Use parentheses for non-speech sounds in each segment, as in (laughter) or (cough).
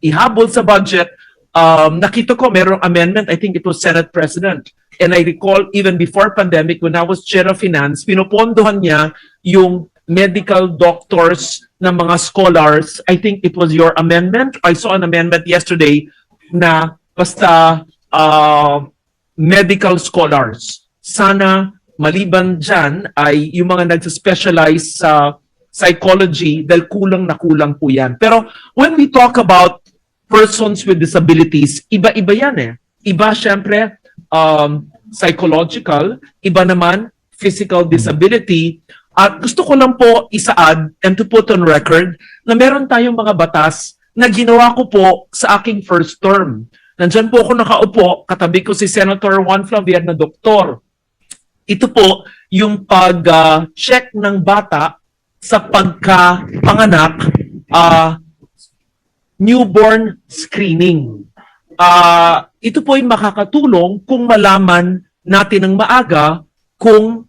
ihabol sa budget, um, nakita ko merong amendment, I think it was Senate President. And I recall even before pandemic, when I was Chair of Finance, pinopondohan niya yung medical doctors ng mga scholars. I think it was your amendment. I saw an amendment yesterday na basta uh, medical scholars. Sana maliban dyan ay yung mga nagsa-specialize sa psychology dahil kulang na kulang po yan. Pero when we talk about persons with disabilities, iba-iba yan eh. Iba syempre um, psychological, iba naman physical disability. At gusto ko lang po isaad and to put on record na meron tayong mga batas na ginawa ko po sa aking first term. Nandyan po ako nakaupo, katabi ko si Senator Juan Flavier na doktor. Ito po yung pag-check ng bata sa pagkapanganak, ah, newborn screening. Ah, ito po ay makakatulong kung malaman natin ng maaga kung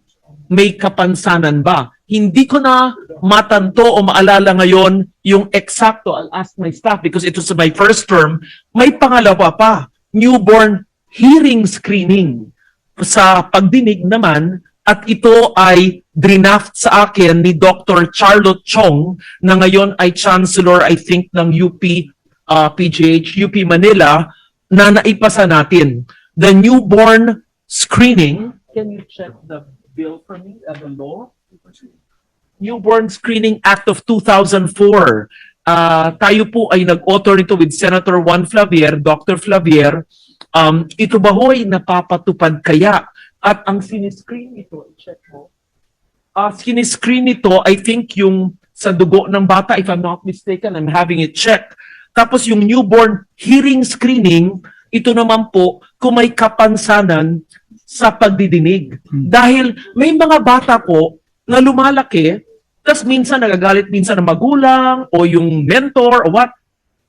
may kapansanan ba. Hindi ko na matanto o maalala ngayon yung eksakto. I'll ask my staff because it was my first term. May pangalawa pa, newborn hearing screening. Sa pagdinig naman, at ito ay drinaft sa akin ni Dr. Charlotte Chong na ngayon ay Chancellor, I think, ng UP uh, PGH, UP Manila, na naipasa natin. The newborn screening, can you check the bill for me, uh, the law? Newborn Screening Act of 2004. Ah, tayo po ay nag-author nito with Senator Juan Flavier, Dr. Flavier. Um, ito ba ho'y napapatupad kaya? At ang siniscreen nito, i-check mo. Ah, siniscreen nito, I think yung sa dugo ng bata, if I'm not mistaken, I'm having it checked. Tapos yung newborn hearing screening, ito naman po kung may kapansanan sa pagdidinig. Dahil may mga bata po na lumalaki, tapos minsan nagagalit minsan ng magulang o yung mentor o what.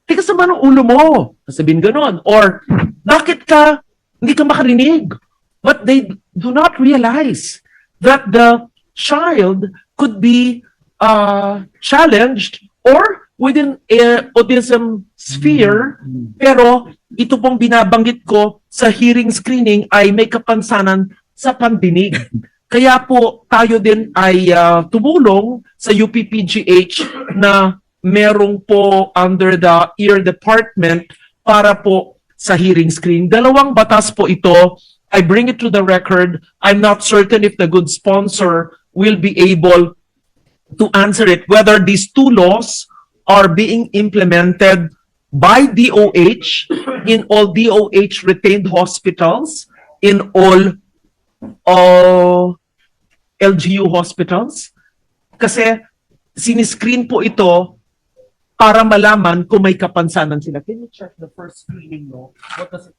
Tikas naman ang ulo mo. Sabihin ganon. Or, bakit ka hindi ka makarinig? But they do not realize that the child could be uh, challenged or within a autism sphere, pero ito pong binabanggit ko sa hearing screening ay may kapansanan sa pandinig. (laughs) Kaya po tayo din ay ah, tumulong sa UPPGH na merong po under the ear department para po sa hearing screening. Dalawang batas po ito. I bring it to the record. I'm not certain if the good sponsor will be able to answer it, whether these two laws are being implemented by DOH in all DOH retained hospitals, in all all LGU hospitals. Kasi siniscreen po ito para malaman kung may kapansanan sila. Can you check the first screening no? What does it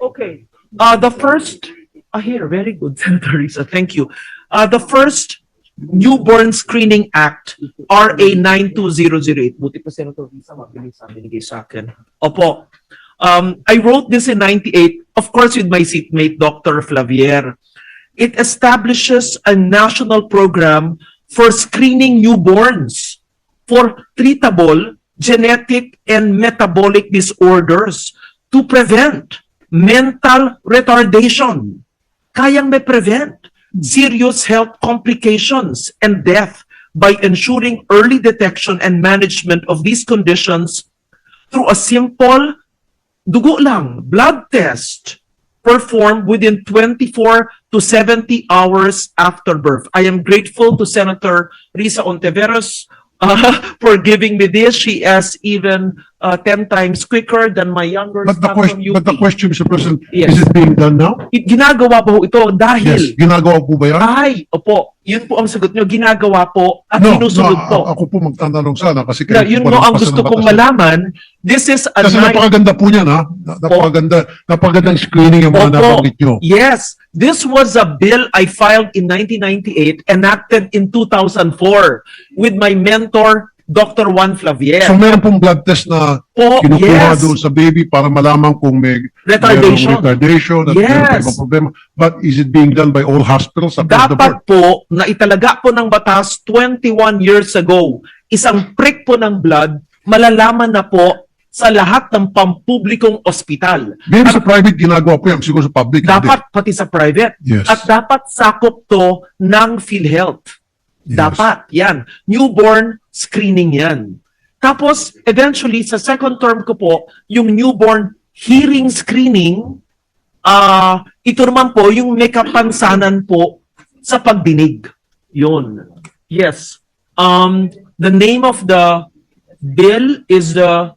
Okay. Uh, the first, ah, here, very good, (laughs) Senator Risa, thank you. Uh, the first Newborn Screening Act, RA 92008. Buti pa, Senator Risa, mabilis ang binigay sa akin. Opo. Um, I wrote this in 98, of course with my seatmate, Dr. Flavier. It establishes a national program for screening newborns for treatable genetic and metabolic disorders to prevent mental retardation. Kayang may prevent serious health complications and death by ensuring early detection and management of these conditions through a simple dugo lang, blood test performed within 24 to 70 hours after birth. I am grateful to Senator Risa Ontiveros uh, for giving me this. She is even uh, 10 times quicker than my younger But the staff from question, UP. but the question, Mr. President, Yes. is it being done now? I- Ginagawa po ito Yes, dahil ginagawa po ba yan? ay, opo, yun po ang sagot nyo, ginagawa po at No, sinusunod no, po. a- ako po magtatanong sana kasi Na, kayo yun po mo ang nagpasa gusto ng kong batas. malaman. This is a Kasi nice- napakaganda po niyan, ha? Na- Napakaganda, napakagandang screening yung mga Opo. nabanggit nyo. Yes, this was a bill I filed in 1998, enacted in 2004 with my mentor, Dr. Juan Flavier. So meron pong blood test na po, kinukuha yes. doon sa baby para malaman kung may Retardation. retardation at Yes. problema. But is it being done by all hospitals across the board? Dapat po, na italaga po ng batas 21 years ago, isang prick po ng blood, malalaman na po sa lahat ng pampublikong ospital. Maybe sa private ginagawa po yan, siguro sa public. hindi. Dapat pati sa private. Yes. At dapat sakop to ng PhilHealth. Dapat, yan. Newborn screening yan. Tapos, eventually, sa second term ko po, yung newborn hearing screening, ah ito naman po, yung may kapansanan po sa pagdinig. Yun. Yes. Um, the name of the bill is the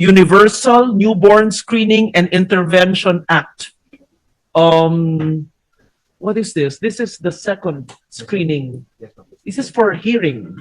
Universal Newborn Screening and Intervention Act. Um, what is this? This is the second screening. This is for hearing.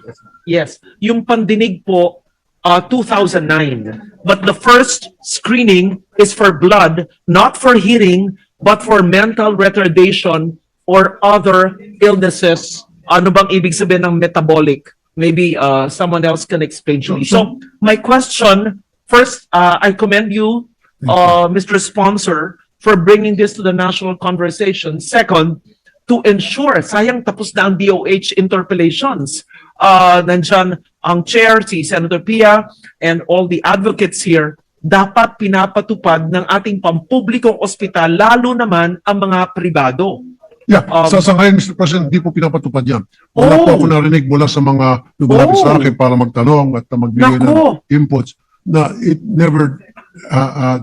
Yes. Yung pandinig po, uh, 2009. But the first screening is for blood, not for hearing, but for mental retardation or other illnesses. Ano bang ibig sabihin ng metabolic? Maybe uh, someone else can explain to me. So, my question, first, uh, I commend you, uh, Mr. Sponsor, for bringing this to the national conversation. Second, to ensure, sayang tapos na ang DOH interpellations. Uh, nandyan ang chair, si Senator Pia, and all the advocates here, dapat pinapatupad ng ating pampublikong ospital, lalo naman ang mga pribado. Yeah, Um, sa, sa ngayon, Mr. President, di po pinapatupad yan. Wala Oh! po ako narinig mula sa mga lumalapit Oh! sa akin para magtanong at magbigay ng inputs na it never uh, uh,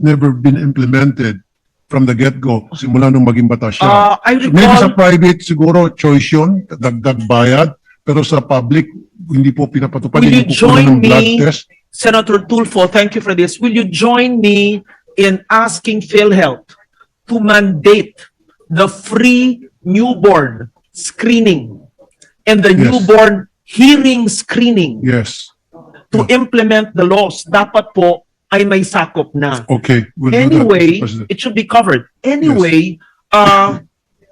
never been implemented from the get-go simula nung maging batas siya. Uh, I Maybe sa recall, private siguro choice yun, dagdag bayad, pero sa public hindi po pinapatupad Will you po join me? test. Senator Tulfo, thank you for this. Will you join me in asking PhilHealth to mandate the free newborn screening and the Yes. newborn hearing screening Yes. to implement the laws? Dapat po ay may sakop na. Okay. We'll do that, Anyway, it should be covered. Anyway, uh,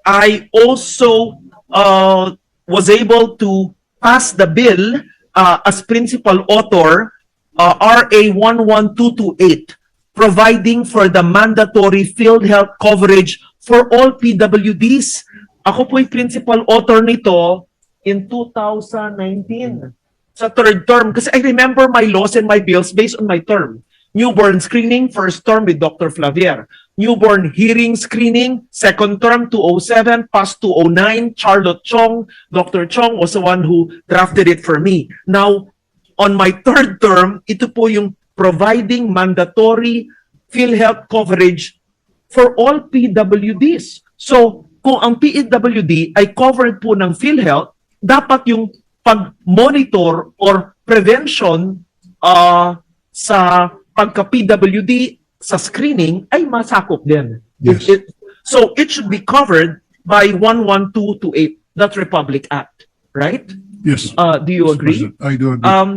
I also uh, was able to pass the bill uh, as principal author, uh, RA 11228, providing for the mandatory field health coverage for all PWDs. Ako po'y principal author nito in 2019 sa third term kasi I remember my laws and my bills based on my term. Newborn screening, first term with Dr. Flavier. Newborn hearing screening, second term 207, past 209, Charlotte Chong. Dr. Chong was the one who drafted it for me. Now, on my third term, ito po yung providing mandatory PhilHealth coverage for all PWDs. So, kung ang PWD ay covered po ng PhilHealth, dapat yung pag-monitor or prevention uh, sa pagka-PWD sa screening ay masakop din. Yes. It- it- so, it should be covered by 11228, that Republic Act, right? Yes. Uh, do you Mr. agree? President, I do agree. Um,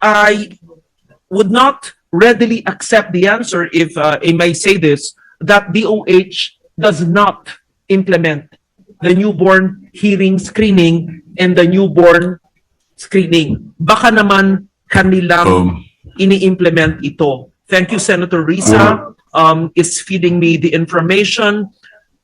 I would not readily accept the answer if uh, I may say this that DOH does not implement the newborn hearing screening and the newborn screening. Baka naman kanilang Um, ini-implement ito. Thank you, Senator Risa, um, is feeding me the information.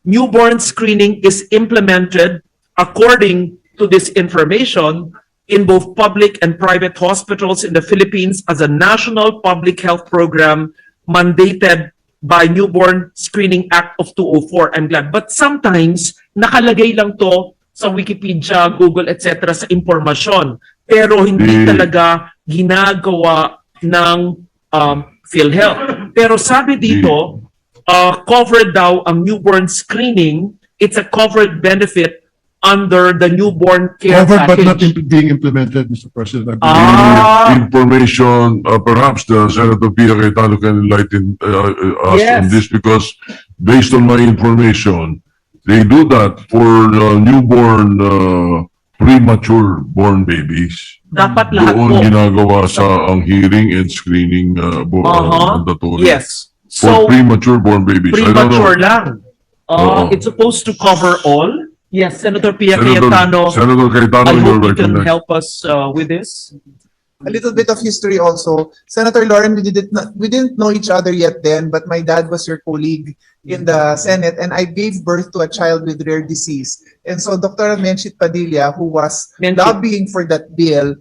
Newborn screening is implemented according to this information in both public and private hospitals in the Philippines as a national public health program mandated by Newborn Screening Act of 204. I'm glad. But sometimes, nakalagay lang to sa Wikipedia, Google, etc. sa impormasyon. Pero hindi Mm. talaga ginagawa ng um, PhilHealth. Pero sabi dito, uh, covered daw ang newborn screening. It's a covered benefit under the newborn care Covered but not package. imp- being implemented, Mr. President. I believe. Ah. information, uh, perhaps the Senator Pia Cayetano can enlighten uh, uh, us Yes. on this because based on my information, they do that for uh, newborn, uh, premature born babies. Dapat lahat po. Doon ginagawa sa ang hearing and screening uh, bo- uh, Uh-huh. mandatory. Yes. For So, premature born babies. I don't know. premature lang. Uh, Oo. it's supposed to cover all. Yes, Senator Pia Senator, Cayetano, Senator Cayetano, I you're hope you can recognized. help us uh, with this. A little bit of history also. Senator Lauren, we didn't not, we didn't know each other yet then, but my dad was your colleague in the Senate, and I gave birth to a child with rare disease. And so Dr. Menchit Padilla, who was Menchit. lobbying for that bill,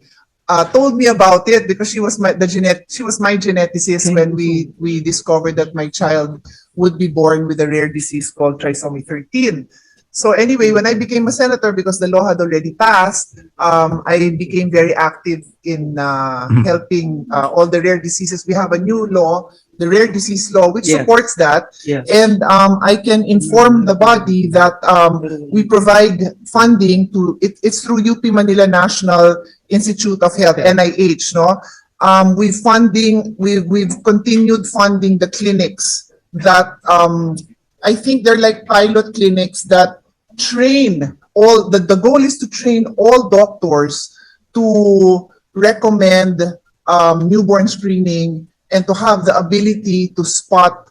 uh, told me about it because she was my the genet she was my geneticist Okay. when we we discovered that my child would be born with a rare disease called trisomy 13. So anyway, when I became a senator, because the law had already passed, um, I became very active in uh, Mm-hmm. helping uh, all the rare diseases. We have a new law, the rare disease law, which Yes. supports that. Yes. And um, I can inform the body that um, we provide funding to, it, it's through UP Manila National Institute of Health, NIH, no? Um, we funding, we, we've continued funding the clinics that, um, I think they're like pilot clinics that train all, the, the goal is to train all doctors to recommend, um, newborn screening and to have the ability to spot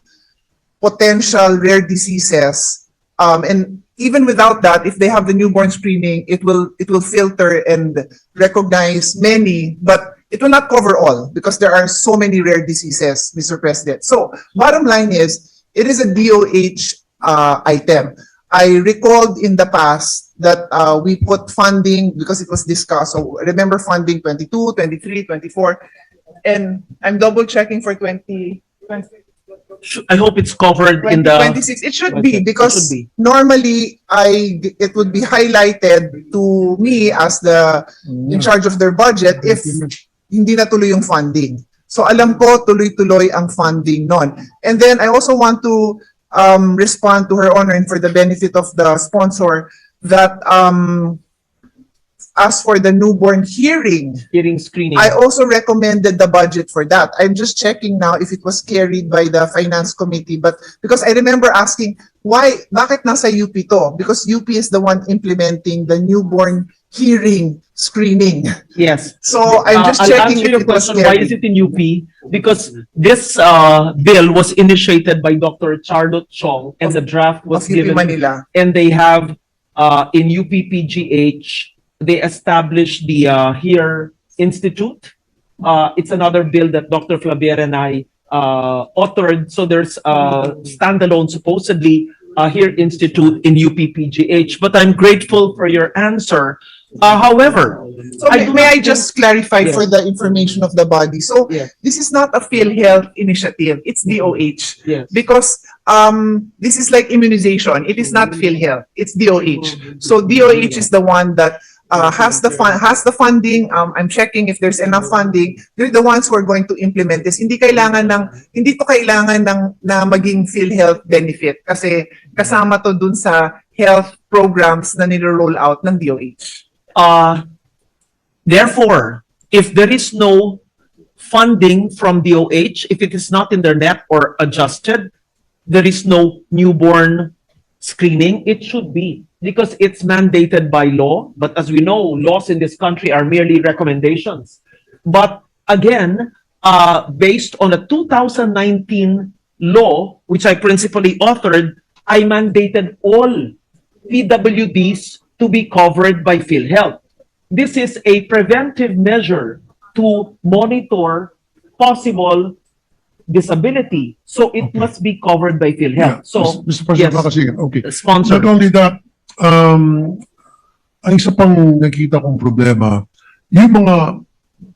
potential rare diseases. Um, and even without that, if they have the newborn screening, it will it will filter and recognize many, but it will not cover all because there are so many rare diseases, Mr. President. So bottom line is, it is a DOH uh, item. I recalled in the past that uh, we put funding because it was discussed. So remember funding 22, 23, 24. And I'm double checking for 20, Sh- I hope it's covered in the, 2026, it should be, because should be. normally, I, it would be highlighted to me as the, in charge of their budget, if hindi na tuloy yung funding. So alam ko, tuloy-tuloy ang funding nun. And then, I also want to um, respond to her honor and for the benefit of the sponsor, that um, as for the newborn hearing, hearing screening. I also recommended the budget for that. I'm just checking now if it was carried by the finance committee, but because I remember asking, why, bakit nasa UP to? Because UP is the one implementing the newborn hearing screening. Yes. So I'm Uh, just I'll checking answer if your it was question, why is carried. it in UP? Because this uh, bill was initiated by Dr. Charlotte Chong and the draft was Of UP given Manila. and they have uh, in UPPGH they established the uh, here institute uh, it's another bill that dr flavier and i uh, authored so there's a standalone supposedly uh, here institute in UPPGH but i'm grateful for your answer uh, however So I may, I just clarify Yes. for the information of the body? So Yes. this is not a PhilHealth initiative, it's DOH. yes Because um, this is like immunization. It is not PhilHealth. It's DOH. So DOH is the one that uh, has the fund, has the funding. Um, I'm checking if there's enough funding. They're the ones who are going to implement this. Hindi kailangan ng, hindi to kailangan ng, na maging PhilHealth benefit kasi kasama to dun sa health programs na nilo-roll out ng DOH. Uh, therefore, if there is no funding from DOH, if it is not in their net or adjusted, there is no newborn screening. It should be because it's mandated by law. But as we know, laws in this country are merely recommendations. But again, uh, based on a 2019 law, which I principally authored, I mandated all PWDs to be covered by PhilHealth. This is a preventive measure to monitor possible disability. So it Okay. must be covered by Yeah, PhilHealth. So, Mr. President, yes. Okay. sponsor. Not only that, um, ang isa pang nakita kong problema, yung mga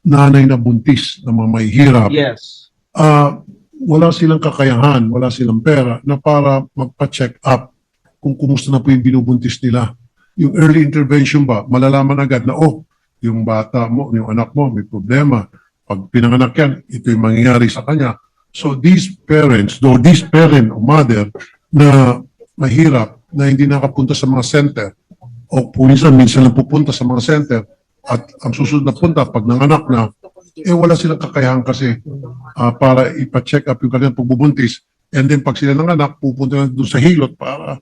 nanay na buntis na mga may hirap, Yes. ah, wala silang kakayahan, wala silang pera na para magpa-check up kung kumusta na po yung binubuntis nila. Yung early intervention ba, malalaman agad na, oh, yung bata mo, yung anak mo, may problema. Pag pinanganak yan, ito yung mangyayari sa kanya. So these parents, though this parent o mother na mahirap, na hindi nakapunta sa mga center, o minsan, minsan lang pupunta sa mga center, at ang susunod na punta, pag nanganak na, eh wala silang kakayahan kasi ah, para ipa-check up yung kanilang pagbubuntis. And then pag sila nanganak, pupunta na doon sa hilot para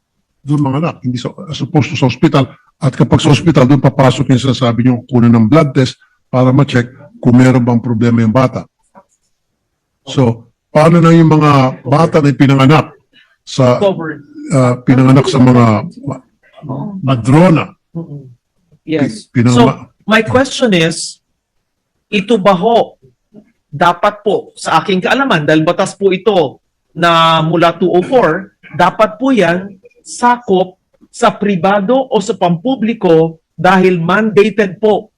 doon manganak, hindi sa, as opposed to sa hospital. At kapag sa hospital, doon papasok yung sinasabi nyo, kunan ng blood test para ma-check kung meron bang problema yung bata. So, paano na yung mga bata na pinanganak sa ah, pinanganak sa mga ma- Madrona. Yes. So, my question is, ito ba ho, dapat po, sa aking kaalaman, dahil batas po ito na mula 204, dapat po yan sakop sa pribado o sa pampubliko dahil mandated po